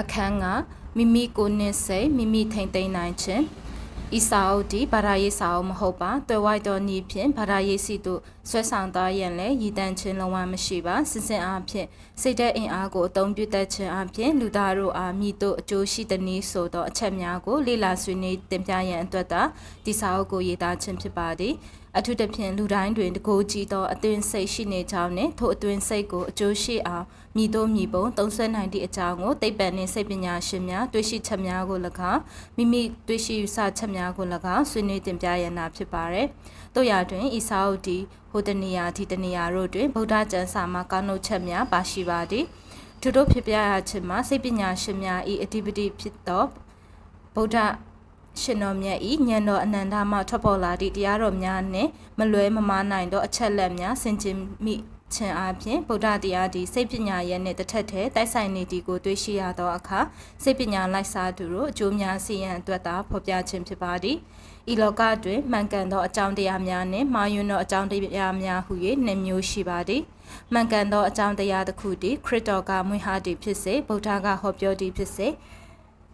အခန်းကမိမိကိုယ်နှင့်စိတ်မိမိထိမ့်သိမ်းနိုင်ခြင်းဤစာအုပ်ဒီဘာသာရေးစာအုပ်မဟုတ်ပါတွယ်ဝိုက်တော်နည်းဖြင့်ဘာသာရေးစီတို့ဆွဲဆောင်သွားရန်လည်းရည်တန်းခြင်းလုံးဝမရှိပါစစ်စင်အားဖြင့်စိတ်တဲ့အင်အားကိုအသုံးပြုတတ်ခြင်းအပြင်လူသားတို့အားမိတို့အကျိုးရှိသည်နည်းဆိုသောအချက်များကိုလေ့လာဆွေးနွေးတင်ပြရန်အတွက်သာဒီစာအုပ်ကိုရေးသားခြင်းဖြစ်ပါသည် အထူးသဖြင့်လူတိုင်းတွင်တကိုးကြီးသောအသွင်စိတ်ရှိနေကြောင်းနှင့်ထိုအသွင်စိတ်ကိုအကျိုးရှိအောင်မြည်တို့မြည်ပုံသုံးဆွဲနိုင်သည့်အကြောင်းကိုသိပ္ပံနှင့်စိတ်ပညာရှင်များတွေ့ရှိချက်များကို၎င်းမိမိတွေ့ရှိယူဆချက်များကို၎င်းဆွေးနွေးတင်ပြရန်သာဖြစ်ပါသည်။တို့ရာတွင်ဤစာအုပ်ဒီဟိုတနေရာဒီတနေရာတို့တွင်ဗုဒ္ဓကျမ်းစာမှာကောင်းနှုတ်ချက်များပါရှိပါသည်။ထို့တို့ဖြစ်ပြရခြင်းမှာစိတ်ပညာရှင်များဤအဓိပတိဖြစ်သောဗုဒ္ဓ ရှင်တော်မြတ်ဤဉာဏ်တော်အနန္တမှထွက်ပေါ်လာသည့်တရားတော်များနှင့်မလွဲမမားနိုင်သောအချက်လက်များဆင်ခြင်မိခြင်းအပြင်ဗုဒ္ဓတရားသည်စိတ်ပညာရဲ့နှင့်တစ်ထက်တည်းတိုက်ဆိုင်နေသည်ကိုတွေ့ရှိရသောအခါစိတ်ပညာလိုက်စားသူတို့အကျိုးများစီရင်အတွက်သာဖော်ပြခြင်းဖြစ်ပါသည်ဤလောကတွင်မှန်ကန်သောအကြောင်းတရားများနှင့်မှားယွင်းသောအကြောင်းတရားများဟု၍နှမျိုးရှိပါသည်မှန်ကန်သောအကြောင်းတရားတစ်ခုတည်းခရစ်တော်ကမွေးဟာသည်ဖြစ်စေဗုဒ္ဓကဟောပြောသည်ဖြစ်စေ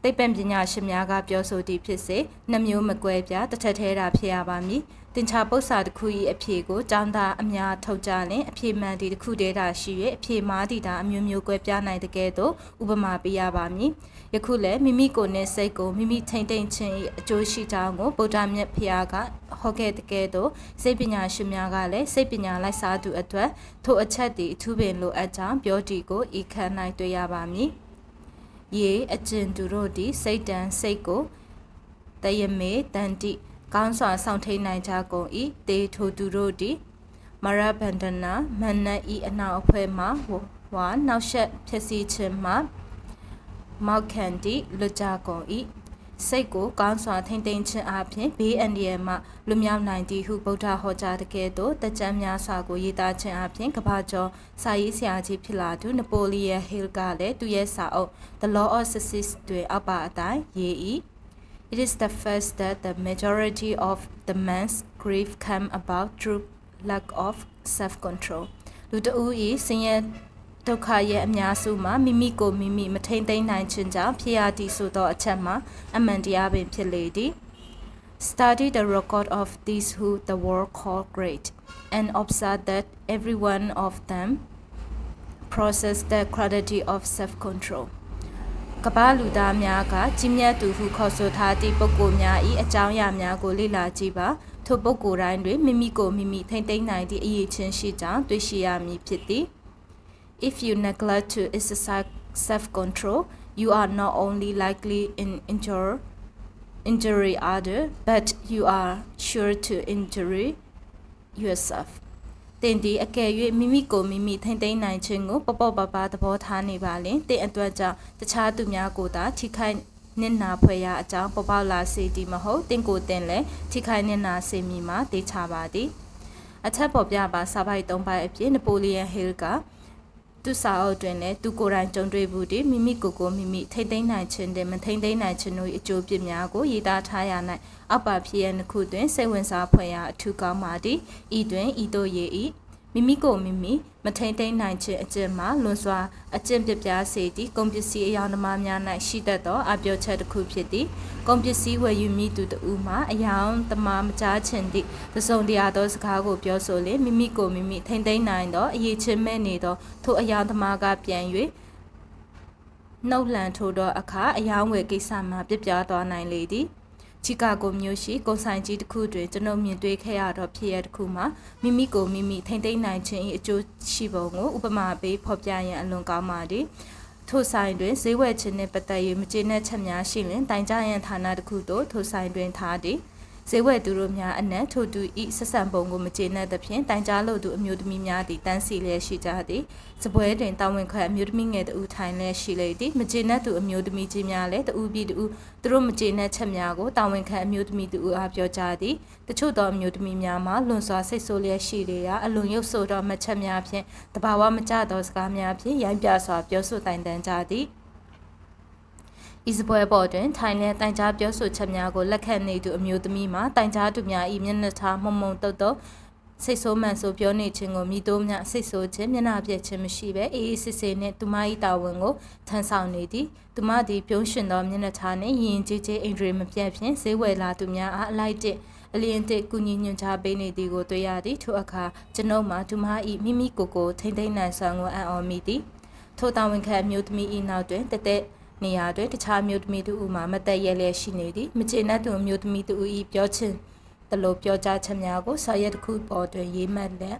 သိပ္ပံပညာရှင်များကပြောဆိုသည်ဖြစ်စေနှမျိုးမကွဲပြားတစ်ထက်သေးတာဖြစ်ရပါမည်တင်ချပု္ပ္ပာတစ်ခု၏အဖြေကိုចောင်းသားအများထုတ်ကြလင်အဖြေမှန်သည့်တစ်ခုတည်းသာရှိ၍အဖြေမှားသည့်သာအမျိုးမျိုးကွဲပြားနိုင်တဲ့ကဲ့သို့ဥပမာပေးရပါမည်ယခုလည်းမိမိကိုယ်နှင့်စိတ်ကိုမိမိထိမ့်သိမ့်ခြင်း၏အကျိုးရှိကြောင်းကိုဗုဒ္ဓမြတ်ဖျားကဟောခဲ့တဲ့ကဲ့သို့စိတ်ပညာရှင်များကလည်းစိတ်ပညာလိုက်စားသူအတွက်ထိုအချက်သည်အထူးပင်လိုအပ်ကြောင်းပြောတီကိုဤခန်း၌တွေ့ရပါမည် ရေအကျဉ်သူတို့သည်စိတ်တန်စိတ်ကိုတယမေတန်တိကောင်းစွာဆောင်ထိန်နိုင်ကြကုန်၏တေထိုသူတို့သည်မရဗန္ဒနာမန္နဤအနောက်အဖွဲမှဝါနောက်ဆက်ဖြစ်စီခြင်းမှမောက်ခန်တီလွတ်ကြကုန်၏ စိတ်ကိုကောင်းစွာထိမ့်သိမ်းခြင်းအပြင်ဘေးအန္တရာယ်မှလွတ်မြောက်နိုင်သည်ဟုဗုဒ္ဓဟောကြားတဲ့ကဲ့သို့တကြံများစွာကိုရေးသားခြင်းအပြင်ကမ္ဘာကျော်စာရေးဆရာကြီးဖြစ်လာသူနပိုလီယန်ဟီလ်ကလည်းသူရဲ့စာအုပ် The Law of Success တွင်အောက်ပါအတိုင်းရေး၏ It is the first that the majority of the man's grief come about through lack of self-control. လူတဦး၏ဆင်းရဲ ဒုက္ခရဲ့အများစုမှာမိမိကိုမိမိမထိန်သိမ်းနိုင်ခြင်းကြောင့်ဖြစ်ရသည့်ဆိုသောအချက်မှာအမှန်တရားပင်ဖြစ်လေသည် Study the record of these who the world call great and observe that every one of them possess the quality of self-control. ကပ္ဘာလူသားများကကြီးမြတ်သူဟုခေါ်ဆိုထားသည့်ပုဂ္ဂိုလ်များ၏အကြောင်းအရာများကိုလေ့လာကြည့်ပါထိုပုဂ္ဂိုလ်တိုင်းတွင်မိမိကိုမိမိထိမ့်သိမ်းနိုင်သည့်အရေးချင်းရှိကြောင်းတွေ့ရှိရမည်ဖြစ်သည် If you neglect to exercise self-control you are not only likely in injure injury other but you are sure to injury yourself တင်ဒီအကယ်၍မိမိကိုမိမိထိမ့်သိမ်းနိုင်ခြင်းကိုပပပပသဘောထားနေပါလင်တင်အတွက်ကြောင့်တခြားသူများကိုသာထိခိုက်နစ်နာဖွယ်ရာအကြောင်းပေါ်ပေါလာစေသည်မဟုတ်တင်ကိုတင်လည်းထိခိုက်နစ်နာစေမည်မှာတေချပါသည်အထက်ပေါ်ပြပါစာပိုက်၃ပိုက်အပြင်နပိုလီယန်ဟီလ်က သူစာအုပ်တွင်လည်းသူကိုယ်တိုင်ကြုံတွေ့မှုတွေမိမိကိုယ်ကိုမိမိထိမ့်သိမ်းနိုင်ခြင်းတွေမထိမ့်သိမ်းနိုင်ခြင်းတို့အကျိုးပြစ်များကိုရေးသားထားရ၌အောက်ပါဖြစ်ရန်တစ်ခုတွင်စိတ်ဝင်စားဖွယ်ရာအထူးကောင်းပါသည်ဤတွင်ဤတို့ရေး၏ မိမိကိုမိမိမထိန်သိမ်းနိုင်ခြင်းအကျင့်မှာလွန်စွာအကျင့်ပြပြစေသည့်ကုန်ပစ္စည်းအယောင်သမားများ၌ရှိတတ်သောအပြောချက်တစ်ခုဖြစ်သည်ကုန်ပစ္စည်းဝယ်ယူမိသူတူမှအယောင်သမားမကြားခြင်းသည့်သစုံတရားသောစကားကိုပြောဆိုလျင်မိမိကိုမိမိထိန်သိမ်းနိုင်သောအရေးချင်းမဲ့နေသောထိုအယောင်သမားကပြန်၍နှုတ်လှန်ထိုးသောအခါအယောင်ဝယ်ကိစ္စမှာပြပြသွားနိုင်လေသည် ချီကာဂိုမြို့ရှိကုန်ဆိုင်ကြီးတစ်ခုတွင်ကျွန်ုပ်မြင်တွေ့ခဲ့ရသောဖြစ်ရပ်တစ်ခုမှာမိမိကိုမိမိထိမ့်သိမ်းနိုင်ခြင်း၏အကျိုးရှိပုံကိုဥပမာပေးဖော်ပြရန်အလွန်ကောင်းပါသည်ထိုဆိုင်တွင်ဈေးဝယ်ခြင်းနှင့်ပတ်သက်၍မကျေနပ်ချက်များရှိလင်တိုင်ကြားရန်ဌာနတစ်ခုသို့ထိုဆိုင်တွင်ထားသည် ဈေးဝယ်သူတို့များအနက်ထိုသူဤဆက်ဆံပုံကိုမကျေနပ်သဖြင့်တိုင်ကြားလို့သူအမျိုးသမီးများသည်တန်းစီလျက်ရှိကြသည်စပွဲတွင်တာဝန်ခံအမျိုးသမီးငယ်တူထိုင်လျက်ရှိလေသည်မကျေနပ်သူအမျိုးသမီးကြီးများလည်းတူပြီးတူသူတို့မကျေနပ်ချက်များကိုတာဝန်ခံအမျိုးသမီးတူအားပြောကြသည်တချို့သောအမျိုးသမီးများမှာလွန်စွာစိတ်ဆိုးလျက်ရှိလေရာအလွန်ရုပ်ဆိုးသောမချက်များဖြင့်တဘာဝမကျသောစကားများဖြင့်ရိုင်းပြစွာပြောဆိုတိုင်တန်ကြသည် ဤစပွဲပေါ်တွင်ထိုင်လျက်တိုင်ကြားပြောဆိုချက်များကိုလက်ခံနေသူအမျိုးသမီးမှာတိုင်ကြားသူများ၏မျက်နှာထားမုံမုံတုတ်တုတ်စိတ်ဆိုးမှန်ဆိုပြောနေခြင်းကိုမိတို့များစိတ်ဆိုးခြင်းမျက်နှာပြည့်ခြင်းမရှိဘဲအေးအေးဆေးဆေးနဲ့သူမ၏တာဝန်ကိုထမ်းဆောင်နေသည်သူမသည်ပြုံးရွှင်သောမျက်နှာထားနှင့်ယဉ်ကျေးကျေးအိမ်တွေမပြတ်ဖြင့်ဈေးဝယ်လာသူများအားအလိုက်တဲ့အလျင်တစ်ကုညီညွှန်ချပေးနေသည်ကိုတွေ့ရသည်ထိုအခါကျွန်ုပ်မှာသူမ၏မိမိကိုယ်ကိုထိမ့်သိမ့်နိုင်စွမ်းကိုအံ့ဩမိသည်ထိုတာဝန်ခံအမျိုးသမီး၏နောက်တွင်တသက် နေရာတွင်တခြားအမျိုးသမီးတို့မှမသက်ရက်လျက်ရှိနေသည်မကျေနပ်သူအမျိုးသမီးတို့၏ပြောချင်တလို့ပြောကြားချက်များကိုစာရက်တစ်ခုပေါ်တွင်ရေးမှတ်လက်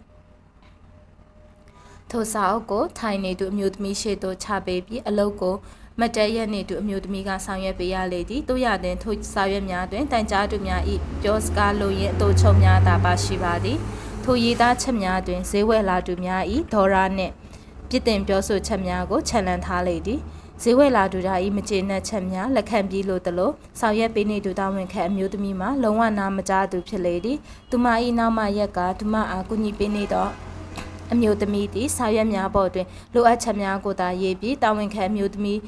ထိုစာအုပ်ကိုထိုင်နေသူအမျိုးသမီးရှေ့သို့ချပေးပြီးအလုတ်ကိုမတ်တရက်နေသူအမျိုးသမီးကဆောင်ရွက်ပေးရလေသည်တို့ရတဲ့ထိုစာရွက်များတွင်တိုင်ကြားသူများ၏ပြောစကားလိုရင်းအတူချုံများသာပါရှိပါသည်ထိုရေးသားချက်များတွင်ဈေးဝယ်လာသူများ၏ဒေါ်ရာနှင့်ပြစ်တင်ပြောဆိုချက်များကိုခြံလန်းထားလေသည် ဈေးဝယ်လာသူတို့၏မကျေနပ်ချက်များလက်ခံပြီးလို့တလို့ဆောင်ရွက်ပေးနေသူတာဝန်ခံအမျိုးသမီးမှာလုံးဝနာမကြားသူဖြစ်လေသည်သူမ၏နောက်မှရက်ကသူမအားကူညီပေးနေတော့အမျိုးသမီးသည်စာရွက်များပေါ်တွင်လိုအပ်ချက်များကိုသာရေးပြီးတာဝန်ခံအမျိုးသမီး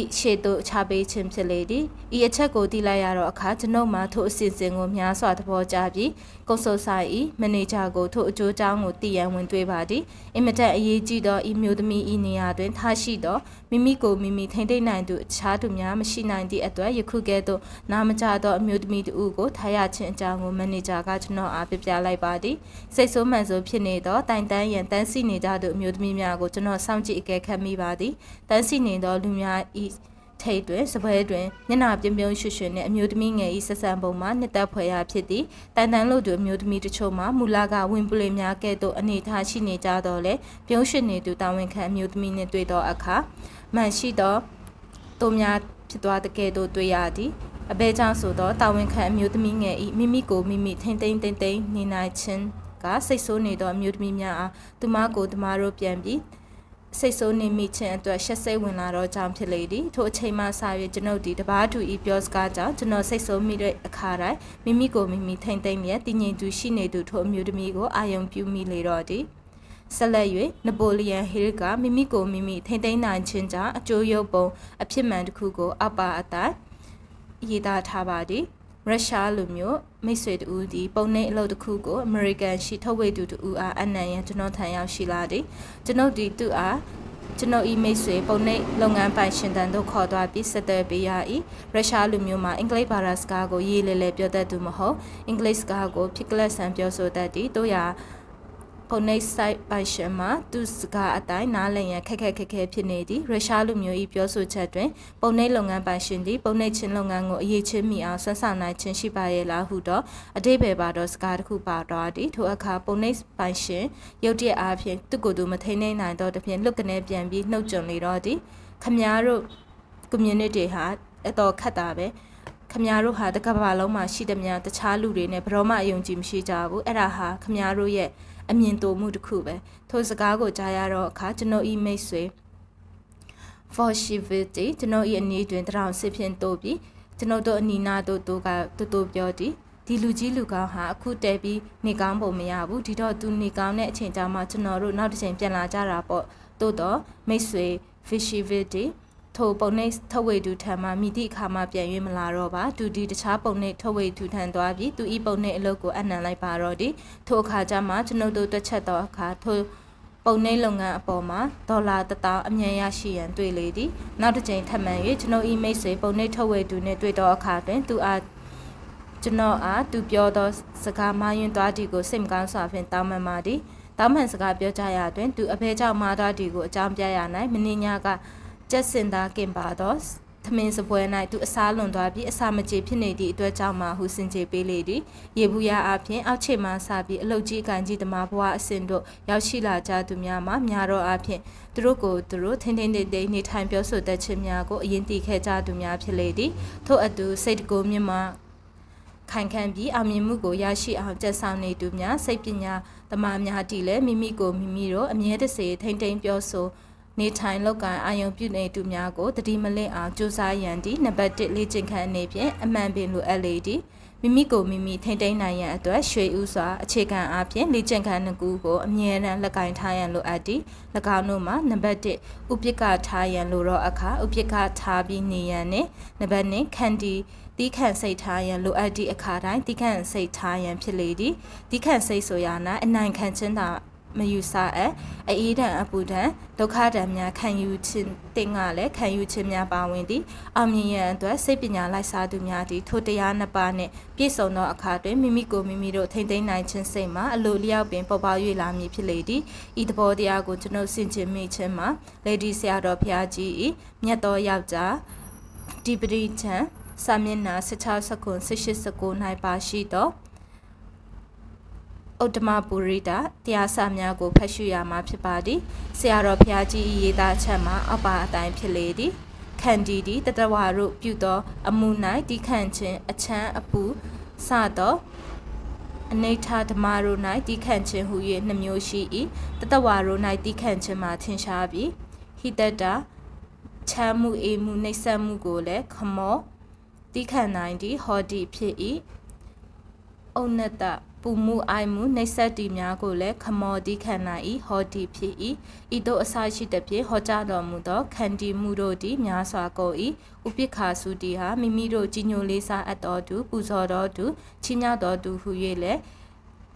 ဤရှေ့သို့ချပေးခြင်းဖြစ်လေသည်ဤအချက်ကိုသိလိုက်ရတော့အခါကျွန်ုပ်မှထိုအစီအစဉ်ကိုများစွာသဘောကျပြီးကုဆူဆိုင်ဤမန်နေဂျာကိုထိုအကျိုးကြောင်းကိုတည်ရန်ဝင်တွေးပါသည်အင်မတန်အရေးကြီးသောဤမျိုးသမီးဤနေရာတွင်ထားရှိသောမိမိကိုမိမိထိမ့်သိမ့်နိုင်သူအခြားသူများမရှိနိုင်သည့်အတွက်ယခုကဲ့သို့နာမကျသောအမျိုးသမီးတို့ကိုထားရခြင်းအကြောင်းကိုမန်နေဂျာကကျွန်တော်အားပြပြလိုက်ပါသည်စိတ်ဆိုးမှန်ဆိုးဖြစ်နေသောတိုင်တန်းရန်တန်းစီနေကြသောအမျိုးသမီးများကိုကျွန်တော်စောင့်ကြည့်အကဲခတ်မိပါသည်တန်းစီနေသောလူများဤထိတ်တွင်စပွဲတွင်မျက်နှာပြုံးပြုံးရွှွှွှနှင့်အမျိုးသမီးငယ်၏ဆက်ဆံပုံမှာနှစ်သက်ဖွယ်ရာဖြစ်သည်တန်တန်လို့သူအမျိုးသမီးတချို့မှာမူလကဝင်ပလင်များကဲ့သို့အနေထားရှိနေကြတော့လေပြုံးရွှွှနေသူတာဝန်ခံအမျိုးသမီးနှင့်တွေ့သောအခါမှန်ရှိသောသူများဖြစ်သွားတဲ့ကဲ့သို့တွေ့ရသည်အဘဲကြောင့်ဆိုသောတာဝန်ခံအမျိုးသမီးငယ်၏မိမိကိုမိမိထိမ့်သိမ့်သိမ့်သိမ့်နေနိုင်ခြင်းကစိတ်ဆိုးနေသောအမျိုးသမီးများအားသူမကိုသူမတို့ပြန်ပြီး စိတ်ဆိုးနေမိခြင်းအတွက်ရှက်စိတ်ဝင်လာတော့ကြောင့်ဖြစ်လေသည်ထိုအချိန်မှစ၍ကျွန်ုပ်ဒီတပားတူဤပြောစကားကြောင့်ကျွန်တော်စိတ်ဆိုးမိတဲ့အခါတိုင်းမိမိကိုမိမိထိမ့်သိမ့်လျက်တည်ငြိမ်သူရှိနေသူထိုအမျိုးသမီးကိုအာယုံပြုမိလေတော့သည်ဆက်လက်၍နပိုလီယန်ဟီရစ်ကမိမိကိုမိမိထိမ့်သိမ့်နိုင်ခြင်းကြောင့်အကျိုးရုပ်ပုံအဖြစ်မှန်တစ်ခုကိုအပ္ပါအတိုင်းရေးသားထားပါသည် ရုရှားလူမျိုးမိတ်ဆွေတူဒီပုံနှိပ်အလုပ်တစ်ခုကိုအမေရိကန်ရှိထုတ်ဝေသူတူအားအနံ့ရန်ကျွန်တော်ထံရောက်ရှိလာသည်ကျွန်ုပ်ဒီသူအားကျွန်ုပ်ဤမိတ်ဆွေပုံနှိပ်လုပ်ငန်းပိုင်ရှင်တန်တို့ခေါ်သွားပြီးဆက်သွယ်ပေးရ၏ရုရှားလူမျိုးမှာအင်္ဂလိပ်ဘာသာစကားကိုရေးလဲလဲပြောတတ်သူမဟုတ်အင်္ဂလိပ်စကားကိုဖြစ်ကလတ်ဆန်ပြောဆိုတတ်သည်တို့ရာ ပုံနှိပ် site ပိုင်ရှင်မှာသူစကားအတိုင်းနားလည်ရန်ခက်ခက်ခက်ခဲဖြစ်နေသည်ရုရှားလူမျိုး၏ပြောဆိုချက်တွင်ပုံနှိပ်လုပ်ငန်းပိုင်ရှင်သည်ပုံနှိပ်ခြင်းလုပ်ငန်းကိုအရေးချင်းမိအောင်ဆွမ်းဆောင်နိုင်ခြင်းရှိပါရဲ့လားဟုတော့အတိပယ်ပါတော့စကားတစ်ခုပါတော့သည်ထိုအခါပုံနှိပ်ပိုင်ရှင်ရုတ်တရက်အားဖြင့်သူ့ကိုယ်သူမထိန်နိုင်တော့တဖြင့်လွတ်ကနေပြန်ပြီးနှုတ်ကြုံလေတော့သည်ခမားတို့ community ဟာအတော်ခက်တာပဲခမားတို့ဟာတကဘာလုံးမှာရှိသမျှတခြားလူတွေနဲ့ဘရောမအယုံကြည်မရှိကြဘူးအဲ့ဒါဟာခမားတို့ရဲ့ အမြင်တိုမှုတစ်ခုပဲထိုစကားကိုကြားရတော့အခါကျွန်တော်ဤမိတ်ဆွေ for shivity ကျွန်တော်ဤအနည်းတွင်တရောင်စစ်ဖြင့်တိုးပြီးကျွန်ုပ်တို့အနီနာတို့တို့ကတူတူပြောသည်ဒီလူကြီးလူကောင်းဟာအခုတည်ပြီးနေကောင်းပုံမရဘူးဒီတော့သူနေကောင်းတဲ့အချိန်ကြာမှကျွန်တော်တို့နောက်တစ်ချိန်ပြန်လာကြတာပေါ့တိုးတော့မိတ်ဆွေ fishivity ထိုပုံနှိပ်ထုတ်ဝေသူထံမှမိသည့်အခါမှပြန်၍မလာတော့ပါသူဒီတခြားပုံနှိပ်ထုတ်ဝေသူထံသွားပြီးသူဤပုံနှိပ်အလုပ်ကိုအနံလိုက်ပါတော့သည်ထိုအခါကျမှကျွန်ုပ်တို့တွက်ချက်သောအခါထိုပုံနှိပ်လုပ်ငန်းအပေါ်မှာဒေါ်လာ1000အမြန်ရရှိရန်တွေ့လေသည်နောက်တစ်ကြိမ်ထပ်မံ၍ကျွန်ုပ်ဤမိတ်ဆွေပုံနှိပ်ထုတ်ဝေသူနှင့်တွေ့သောအခါတွင်သူအားကျွန်တော်အားသူပြောသောစကားမယွန်းသွားသည်ကိုစိတ်မကောင်းစွာဖြင့်တောင်းပန်ပါသည်တောင်းပန်စကားပြောကြရတွင်သူအဖေကြောင့်မာသွားသည်ကိုအကြောင်းပြရ၌မင်းညက ကျက်စင်သားကင်ပါတော့သမင်းစပွဲ၌သူအစားလွန်သွားပြီးအစာမကြေဖြစ်နေသည့်အတွက်ကြောင့်မှဟုစင်ကြေပေးလေသည်ရေဘူးရအပြင်အောက်ခြေမှစပြီးအလုတ်ကြီးအကန်ကြီးတမဘွားအစင်တို့ရောက်ရှိလာကြသူများမှာများတော့အပြင်သူတို့ကိုသူတို့ထင်းထင်းတိတ်တိတ်နေထိုင်ပြောဆိုတတ်ခြင်းများကိုအရင်တည်ခဲ့ကြသူများဖြစ်လေသည်ထို့အတူစိတ်တကိုမြင့်မှခိုင်ခံပြီးအမြင်မှုကိုရရှိအောင်ကြက်ဆောင်နေသူများစိတ်ပညာသမားများတည်လဲမိမိကိုမိမိတို့အမြဲတစေထိမ့်ထိန်ပြောဆို နေထိုင်လောက်ကန်အာယုံပြုနေသူများကိုတတိမလင့်အောင်ကြိုးစားရန်သည်နံပါတ်1လေ့ကျင့်ခန်းအနေဖြင့်အမှန်ပင်လိုအပ်လေသည်မိမိကိုမိမိထိမ့်သိမ်းနိုင်ရန်အတွက်ရွှေဥစွာအခြေခံအားဖြင့်လေ့ကျင့်ခန်းနှစ်ခုကိုအမြဲတမ်းလက်ကင်ထားရန်လိုအပ်သည်၎င်းတို့မှာနံပါတ်1ဥပိ္ပကထားရန်လိုတော့အခါဥပိ္ပကထားပြီးနေရန်နှင့်နံပါတ်2ခန္တီတီးခန့်စိတ်ထားရန်လိုအပ်သည့်အခါတိုင်းတီးခန့်စိတ်ထားရန်ဖြစ်လေသည်တီးခန့်စိတ်ဆိုရ၌အနိုင်ခံခြင်းသာ မယူဆအပ်အေးဒံအပူဒံဒုက္ခဒံများခံယူခြင်းတင်ကလည်းခံယူခြင်းများပါဝင်သည်အောင်မြင်ရန်အတွက်စိတ်ပညာလိုက်စားသူများသည်ထိုတရားနှစ်ပါးနှင့်ပြည့်စုံသောအခါတွင်မိမိကိုမိမိတို့ထိမ့်သိမ်းနိုင်ခြင်းစိတ်မှာအလိုလျောက်ပင်ပေါ်ပေါ၍လာမည်ဖြစ်လေသည်ဤသဘောတရားကိုကျွန်ုပ်ဆင်ခြင်မိခြင်းမှာလေဒီဆရာတော်ဘုရားကြီး၏မြတ်တော်ယောက်ျားဒီပရိချံစာမျက်နှာ16စက္ကွန်18စက္ကွန်၌ပါရှိသော ဥတ္တမပုရိဒတရားစာများကိုဖတ်ရှုရမှာဖြစ်ပါသည်ဆရာတော်ဘုရားကြီး၏ရေးသားချက်မှာအပါအတိုင်းဖြစ်လေသည်ခန္တီသည်တတဝါတို့ပြုသော အမှု၌တိခန့်ခြင်းအချမ်းအပူစသောအနိဋ္ဌဓမ္မတို့၌တိခန့်ခြင်းဟူ၍နှမျိုးရှိ၏တတဝါတို့၌တိခန့်ခြင်းမှာထင်ရှားပြီးဟိတတချမ်းမှုအေမှုနှိမ့်ဆက်မှုကိုလည်းခမောတိခန့်နိုင်သည်ဟောတိဖြစ်၏ဩနတ ပူမှုအိုင်မှုနှိပ်စက်တီများကိုလည်းခမောတိခန္ဓာဤဟောတိဖြစ်၏ဤသို့အစရှိသဖြင့်ဟောကြားတော်မူသောခန္တီမှုတို့သည်များစွာကုန်၏ဥပိ္ပခာစုတီဟာမိမိတို့ကြီးညိုလေးစားအပ်တော်သူပူဇော်တော်သူချီးမြှောက်တော်သူဟု၍လည်း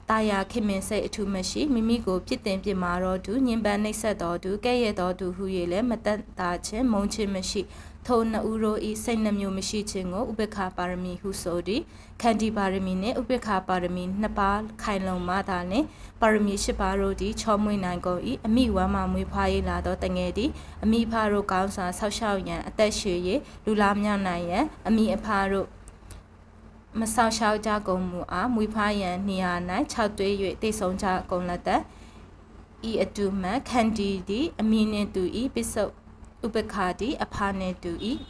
တာယာခင်မင်စိတ်အထူးမရှိမိမိကိုပြစ်တင်ပြမာတော်သူညင်ပန်းနှိပ်စက်တော်သူကဲ့ရဲ့တော်သူဟု၍လည်းမတတ်တာခြင်းမုန်းခြင်းမရှိ ထိုနှစ်ဦးတို့ဤစိတ်နှမျိုးမရှိခြင်းကိုဥပေက္ခပါရမီဟုဆိုသည်ခန္တီပါရမီနှင့်ဥပေက္ခပါရမီနှစ်ပါးခိုင်လုံမှသာလျှင်ပါရမီ၈ပါးတို့သည်ချောမွေ့နိုင်ကုန်၏အမိဝမ်းမှမွေးဖွားရေးလာသောတငယ်သည်အမိဖားတို့ကောင်းစွာဆောက်ရှောက်ရန်အသက်ရှည်၍လူလာမြောက်နိုင်ရန်အမိအဖားတို့မဆောက်ရှောက်ကြကုန်မူအားမွေးဖွားရန်နေရာ၌၆သွေး၍တိတ်ဆုံးကြကုန်လက်သက်ဤအတူမှခန္တီသည်အမိနှင့်သူဤပစ္စု ဥပခာတိအဖာနှင့်တူ၏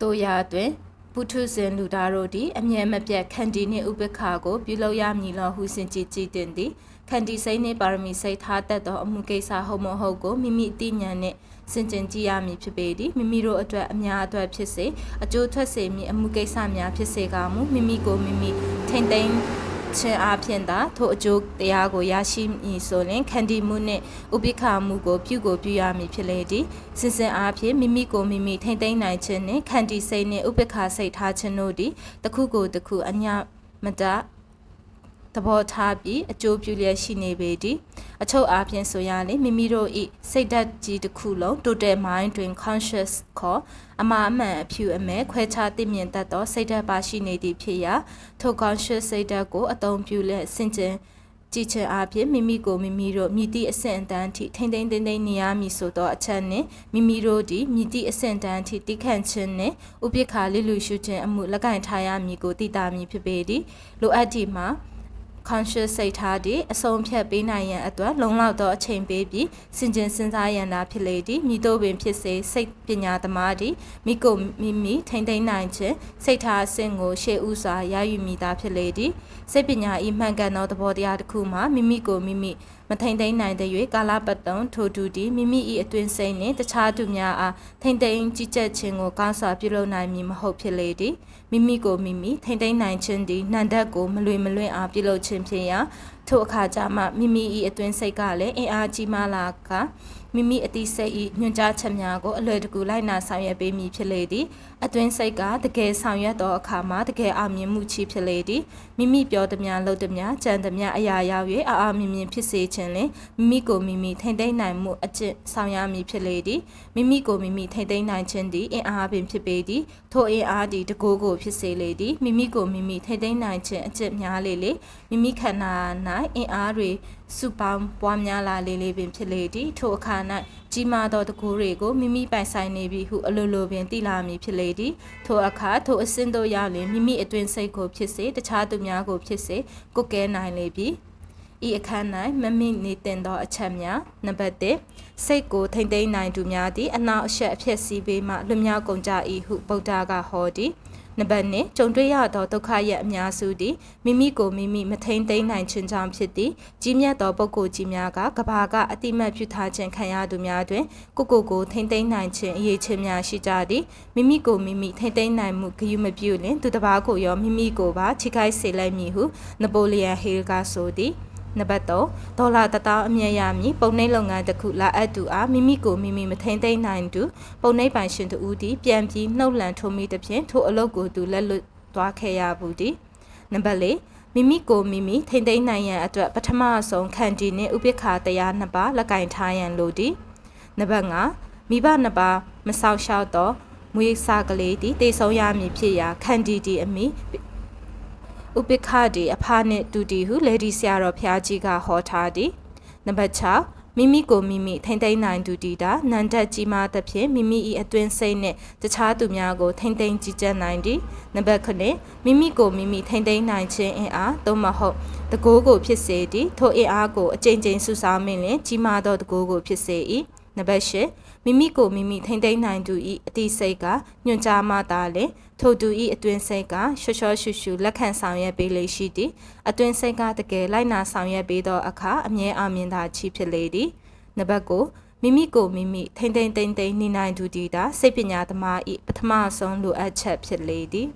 တို့ရာတွင်ပုထုဇဉ်လူသားတို့သည်အမြဲမပြတ်ခန္တီနှင့်ဥပခါကိုပြုလုပ်ရမည်လောဟုစင်ကြည်ကြည်တင်သည်ခန္တီစိတ်နှင့်ပါရမီစိတ်ထားတတ်သောအမှုကိစ္စဟုတ်မဟုတ်ကိုမိမိအသိဉာဏ်နှင့်စင်ကြင်ကြည့်ရမည်ဖြစ်ပေသည်မိမိတို့အတွက်အများအတွက်ဖြစ်စေအကျိုးထွက်စေမည်အမှုကိစ္စများဖြစ်စေကမူမိမိကိုမိမိထိမ့်သိမ်း ခြင်းအပြင်သာထိုအကျိုးတရားကိုရရှိမည်ဆိုရင်ခန္တီမှုနှင့်ဥပိ္ပခာမှုကိုပြုကိုပြုရမည်ဖြစ်လေသည်စင်စင်အားဖြင့်မိမိကိုမိမိထိမ့်သိမ်းနိုင်ခြင်းနှင့်ခန္တီစိတ်နှင့်ဥပိ္ပခာစိတ်ထားခြင်းတို့သည်တစ်ခုကိုတစ်ခုအညမတသဘောထားပြီးအကျိုးပြုလျက်ရှိနေပေသည် အချုပ်အားဖြင့်ဆိုရရင်မိမိတို့၏စိတ်ဓာတ်ကြီးတစ်ခုလုံး total mind တွင် conscious ခေါ်အမှားအမှန်အဖြူအမဲခွဲခြားသိမြင်တတ်သောစိတ်ဓာတ်ပါရှိနေသည်ဖြစ်ရာထို conscious စိတ်ဓာတ်ကိုအသုံးပြုလျက်ဆင်ခြင်ကြည်ချင်အားဖြင့်မိမိကိုမိမိတို့မြည်သည့်အဆင့်အတန်းထိထိမ့်သိမ့်သိမ့်သိမ့်နေရမည်ဆိုသောအချက်နှင့်မိမိတို့သည်မြည်သည့်အဆင့်အတန်းထိတိခန့်ခြင်းနှင့်ဥပိ္ပခာလိလူရှုခြင်းအမှုလက်ကင်ထားရမည်ကိုသိတာမည်ဖြစ်ပေသည်လိုအပ်သည့်မှာ conscious စိတ်ထားသည့်အဆုံးဖြတ်ပေးနိုင်ရန်အတွက်လုံလောက်သောအချိန်ပေးပြီးစင်ကြင်စဉ်းစားရန်သာဖြစ်လေသည်မိတို့ပင်ဖြစ်စေစိတ်ပညာသမားသည်မိကိုမိမိထိမ့်သိမ်းနိုင်ခြင်းစိတ်ထားအဆင့်ကိုရှေ့ဥစွာရယူမိသားဖြစ်လေသည်စိတ်ပညာဤမှန်ကန်သောသဘောတရားတစ်ခုမှာမိမိကိုမိမိမထိန်သိမ်းနိုင်တဲ့၍ကာလပတ်တုံထိုတူတီမိမိ၏အတွင်စိတ်နှင့်တခြားသူများအားထိန်သိမ်းကြည်ကြက်ခြင်းကိုကောင်းစွာပြုလုပ်နိုင်မည်မဟုတ်ဖြစ်လေသည်မိမိကိုမိမိထိန်သိမ်းနိုင်ခြင်းသည်နှံတတ်ကိုမလွေမလွင့်အားပြုလုပ်ခြင်းဖြစ်ရာထိုအခါကျမှမိမိ၏အတွင်စိတ်ကလည်းအင်အားကြီးမားလာကမိမိအတိစိတ်၏ညွှန်ကြားချက်များကိုအလွယ်တကူလိုက်နာဆောင်ရွက်ပေးမည်ဖြစ်လေသည်အတွင်းစိတ်ကတကယ်ဆောင်ရွက်သောအခါမှာတကယ်အောင်မြင်မှုချီဖြစ်လေသည်မိမိပြောသည်များလုပ်သည်များကြံသည်များအရာရောက်၍အာအာမြင်မြင်ဖြစ်စေခြင်းလင်မိမိကိုမိမိထိမ့်သိမ့်နိုင်မှုအကျင့်ဆောင်ရမည်ဖြစ်လေသည်မိမိကိုမိမိထိမ့်သိမ့်နိုင်ခြင်းသည်အင်အားပင်ဖြစ်ပေသည်ထိုအင်အားသည်တကိုးကိုဖြစ်စေလေသည်မိမိကိုမိမိထိမ့်သိမ့်နိုင်ခြင်းအကျင့်များလေလေမိမိခန္ဓာ၌အင်အားတွေစုပေါင်းပွားများလာလေလေပင်ဖြစ်လေသည်ထိုအခါ၌ကြီးမားသောတကူတွေကိုမိမိပိုင်ဆိုင်နေပြီဟုအလိုလိုပင်သိလာမည်ဖြစ်လေသည်ထိုအခါထိုအစင်းတို့ရောက်လင်မိမိအတွင်စိတ်ကိုဖြစ်စေတခြားသူများကိုဖြစ်စေကုတ်ကဲနိုင်လေပြီဤအခန်း၌မမိနေတင်သောအချက်များနံပါတ်1စိတ်ကိုထိမ့်သိမ်းနိုင်သူများသည်အနောက်အရှက်အဖြစ်စီးပေးမှလွမြောက်ကုန်ကြ၏ဟုဗုဒ္ဓကဟောသည် နံပါတ်1ကြုံတွေ့ရသောဒုက္ခရဲ့အများစုသည်မိမိကိုမိမိမထိန်သိမ်းနိုင်ခြင်းကြောင့်ဖြစ်သည်ကြီးမြတ်သောပုဂ္ဂိုလ်ကြီးများကကဘာကအတိမတ်ပြုထားခြင်းခံရသူများတွင်ကိုကိုကိုထိန်သိမ်းနိုင်ခြင်းအရေးချင်းများရှိကြသည်မိမိကိုမိမိထိန်သိမ်းနိုင်မှုဂရုမပြုလင်သူတစ်ပါးကိုရောမိမိကိုပါချိခိုက်စေလိုက်မည်ဟုနပိုလီယန်ဟေးလ်ကဆိုသည် နံပါတ်3ဒေါ်လာတသောင်းအမြတ်ရမည်ပုံနှိပ်လုပ်ငန်းတစ်ခုလာအပ်သူအားမိမိကိုမိမိမထိန်သိမ်းနိုင်သူပုံနှိပ်ပိုင်ရှင်သူဦးသည်ပြန်ပြီးနှုတ်လန်ထိုးမိသဖြင့်ထိုအလုပ်ကိုသူလက်လွတ်သွားခဲ့ရဘူးသည်နံပါတ်4မိမိကိုမိမိထိန်သိမ်းနိုင်ရန်အတွက်ပထမဆုံးခန္တီနှင့်ဥပိ္ပခာတရားနှစ်ပါးလက်ကင်ထားရန်လိုသည်နံပါတ်5မိဘနှစ်ပါးမဆောက်ရှောက်သောမွေးစားကလေးသည်တေဆုံးရမည်ဖြစ်ရာခန္တီတီအမိ ဥပိ္ပခတီအဖနှင့်တူတီဟုလေဒီဆရာတော်ဖျားကြီးကဟောထားသည်နံပါတ်6မိမိကိုမိမိထိမ့်သိမ့်နိုင်သူတီတာနန္ဒတ်ကြီးမားသဖြင့်မိမိ၏အတွင်းစိတ်နှင့်တခြားသူများကိုထိမ့်သိမ့်ကြည်ကြံနိုင်သည်နံပါတ်9မိမိကိုမိမိထိမ့်သိမ့်နိုင်ခြင်းအင်အားသို့မဟုတ်တကိုးကိုဖြစ်စေသည်ထိုအင်အားကိုအကြိမ်ကြိမ်စုဆောင်းမင်းလင်ကြီးမားသောတကိုးကိုဖြစ်စေ၏နံပါတ်10မိမိကိုမိမိထိမ့်သိမ့်နိုင်သူ၏အတိစိတ်ကညွှန်ကြားမှသာလေ ထိုသူ၏အတွင်းစိတ်ကရှော့ရှော့ရှူရှူလက်ခံဆောင်ရွက်ပေးလေရှိသည်အတွင်းစိတ်ကတကယ်လိုက်နာဆောင်ရွက်ပေးသောအခါအမြဲအောင်မြင်သာချီဖြစ်လေသည်နံပါတ်9မိမိကိုမိမိထိမ့်သိမ့်သိမ့်သိမ့်နေနိုင်သူတည်တာစိတ်ပညာသမား၏ပထမဆုံးလိုအပ်ချက်ဖြစ်လေသည်